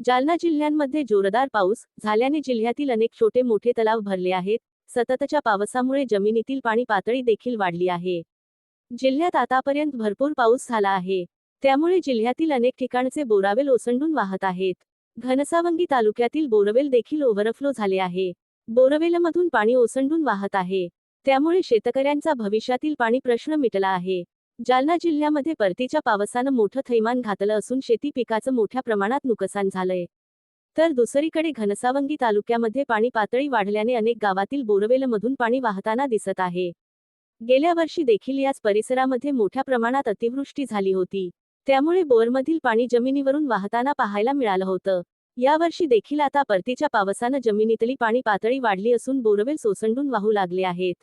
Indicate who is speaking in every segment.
Speaker 1: जालना जिल्ह्यांमध्ये जोरदार पाऊस झाल्याने जिल्ह्यातील अनेक छोटे मोठे तलाव भरले आहेत. सततच्या पावसामुळे जमिनीतील पाणी पातळी देखील वाढली आहे. जिल्ह्यात आतापर्यंत भरपूर पाऊस झाला आहे. त्यामुळे जिल्ह्यातील अनेक ठिकाणचे बोरावेल ओसंडून वाहत आहेत. घनसावंगी तालुक्यातील बोरवेल देखील ओव्हरफ्लो झाले आहे. बोरवेलमधून पाणी ओसंडून वाहत आहे. त्यामुळे शेतकऱ्यांचा भविष्यातील पाणी प्रश्न मिटला आहे. जालना जिल्ह्यामध्ये परतीच्या पावसानं मोठं थैमान घातलं असून शेती पिकाचं मोठ्या प्रमाणात नुकसान झालंय. तर दुसरीकडे घनसावंगी तालुक्यामध्ये पाणी पातळी वाढल्याने अनेक गावातील बोरवेलमधून पाणी वाहताना दिसत आहे. गेल्या वर्षी देखील याच परिसरामध्ये मोठ्या प्रमाणात अतिवृष्टी झाली होती. त्यामुळे बोरमधील पाणी जमिनीवरून वाहताना पाहायला मिळालं होतं. यावर्षी देखील आता परतीच्या पावसानं जमिनीतली पाणी पातळी वाढली असून बोरवेल सोसंडून वाहू लागले आहेत.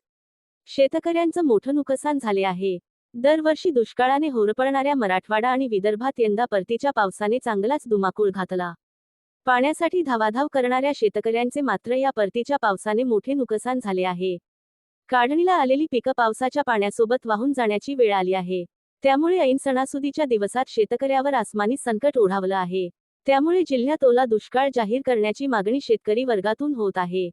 Speaker 1: शेतकऱ्यांचं मोठं नुकसान झाले आहे. दरवर्षी दुष्काळाने होरपळणाऱ्या मराठवाडा आणि विदर्भात यंदा परतीच्या पावसाने चांगलाच धुमाकूळ घातला. पाण्यासाठी धावाधाव करणाऱ्या शेतकऱ्यांचे मात्र या परतीच्या पावसाने मोठे नुकसान झाले आहे. काढणीला आलेली पिकं पावसाच्या पाण्यासोबत वाहून जाण्याची वेळ आली आहे. त्यामुळे ऐन सणासुदीच्या दिवसात शेतकऱ्यावर आसमानी संकट ओढावलं आहे. त्यामुळे जिल्ह्यात ओला दुष्काळ जाहीर करण्याची मागणी शेतकरी वर्गातून होत आहे.